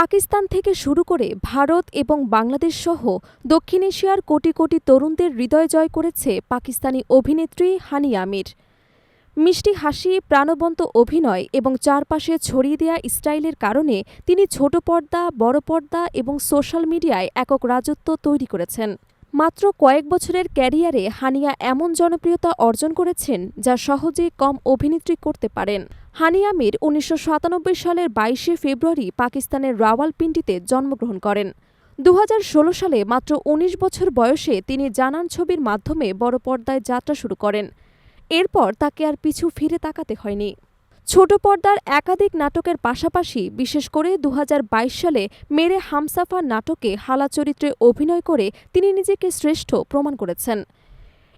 পাকিস্তান থেকে শুরু করে ভারত এবং বাংলাদেশ সহ দক্ষিণ এশিয়ার কোটি কোটি তরুণদের হৃদয় জয় করেছে পাকিস্তানি অভিনেত্রী হানি আমির। মিষ্টি হাসি, প্রাণবন্ত অভিনয় এবং চারপাশে ছড়িয়ে দেওয়া স্টাইলের কারণে তিনি ছোট পর্দা, বড় পর্দা এবং সোশ্যাল মিডিয়ায় একক রাজত্ব তৈরি করেছেন। মাত্র কয়েক বছরের ক্যারিয়ারে হানিয়া এমন জনপ্রিয়তা অর্জন করেছেন যা সহজে কম অভিনেত্রী করতে পারেন। হানিয়া মির উনিশশো সাতানব্বই সালের বাইশে ফেব্রুয়ারি পাকিস্তানের রাওয়ালপিন্ডিতে জন্মগ্রহণ করেন। দু হাজার ষোলো সালে মাত্র ১৯ বছর বয়সে তিনি জানান ছবির মাধ্যমে বড় পর্দায় যাত্রা শুরু করেন। এরপর তাকে আর পিছু ফিরে তাকাতে হয়নি। ছোট পর্দার একাধিক নাটকের পাশাপাশি, বিশেষ করে দু হাজার বাইশ সালে মেরে হামসাফা নাটকে হালা চরিত্রে অভিনয় করে তিনি নিজেকে শ্রেষ্ঠ প্রমাণ করেছেন।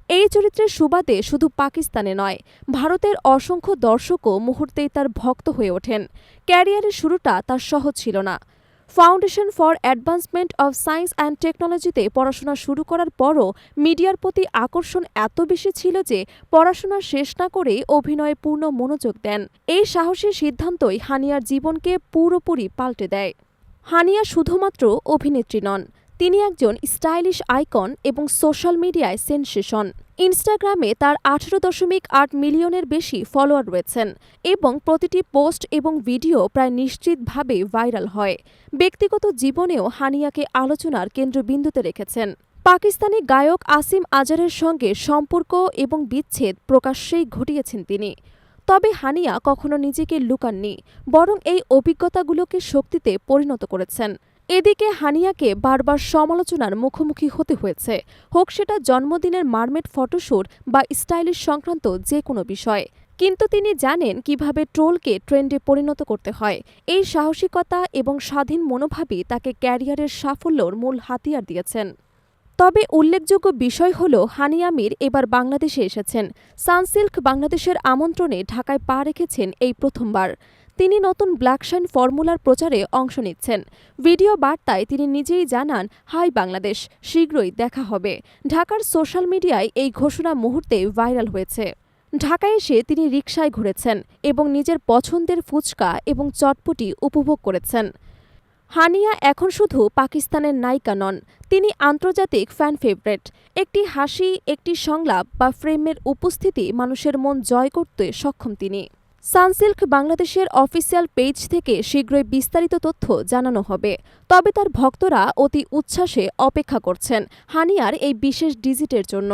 এই চরিত্রের সুবাদে শুধু পাকিস্তানে নয়, ভারতের অসংখ্য দর্শকও মুহূর্তেই তার ভক্ত হয়ে ওঠেন। ক্যারিয়ারের শুরুটা তার সহজ ছিল না। Foundation for advancement of science and টেকনোলজিতে পড়াশোনা শুরু করার পরও মিডিয়ার প্রতি আকর্ষণ এত বেশি ছিল যে পড়াশোনা শেষ না করেই অভিনয়ে পূর্ণ মনোযোগ দেন। এই সাহসী সিদ্ধান্তই হানিয়ার জীবনকে পুরোপুরি পাল্টে দেয়। হানিয়া শুধুমাত্র অভিনেত্রী নন তিনি একজন স্টাইলিশ আইকন এবং সোশ্যাল মিডিয়ায় সেনসেশন। ইনস্টাগ্রামে তার আঠারো দশমিক আট মিলিয়নের বেশি ফলোয়ার রয়েছেন এবং প্রতিটি পোস্ট এবং ভিডিও প্রায় নিশ্চিতভাবে ভাইরাল হয়। ব্যক্তিগত জীবনেও হানিয়াকে আলোচনার কেন্দ্রবিন্দুতে রেখেছেন। পাকিস্তানি গায়ক আসিম আজারের সঙ্গে সম্পর্ক এবং বিচ্ছেদ প্রকাশ্যেই ঘটিয়েছেন তিনি। তবে হানিয়া কখনো নিজেকে লুকাননি, বরং এই অভিজ্ঞতাগুলোকে শক্তিতে পরিণত করেছেন। এদিকে হানিয়াকে বারবার সমালোচনার মুখোমুখি হতে হয়েছে। হোক সেটা জন্মদিনের মারমেট ফটোশ্যুট বা স্টাইলিশ সংক্রান্ত যে কোনো বিষয়। কিন্তু তিনি জানেন কীভাবে ট্রোলকে ট্রেন্ডে পরিণত করতে হয়। এই সাহসিকতা এবং স্বাধীন মনোভাবই তাকে ক্যারিয়ারের সাফল্যর মূল হাতিয়ার দিয়েছেন। তবে উল্লেখযোগ্য বিষয় হল, হানিয়া মির এবার বাংলাদেশে এসেছেন। সানসিল্ক বাংলাদেশের আমন্ত্রণে ঢাকায় পা রেখেছেন এই প্রথমবার। তিনি নতুন ব্ল্যাকশাইন ফর্মুলার প্রচারে অংশ নিচ্ছেন। ভিডিও বার্তায় তিনি নিজেই জানান, হাই বাংলাদেশ, শীঘ্রই দেখা হবে। ঢাকার সোশ্যাল মিডিয়ায় এই ঘোষণা মুহূর্তে ভাইরাল হয়েছে। ঢাকায় এসে তিনি রিকশায় ঘুরেছেন এবং নিজের পছন্দের ফুচকা এবং চটপটি উপভোগ করেছেন। হানিয়া এখন শুধু পাকিস্তানের নায়িকা নন, তিনি আন্তর্জাতিক ফ্যান ফেভারেট একটি হাসি, একটি সংলাপ বা ফ্রেমের উপস্থিতি মানুষের মন জয় করতে সক্ষম তিনি। সানসিল্ক বাংলাদেশের অফিসিয়াল পেজ থেকে শীঘ্রই বিস্তারিত তথ্য জানানো হবে। তবে তার ভক্তরা অতি উচ্ছ্বাসে অপেক্ষা করছেন হানিয়ার এই বিশেষ ডিজিটের জন্য।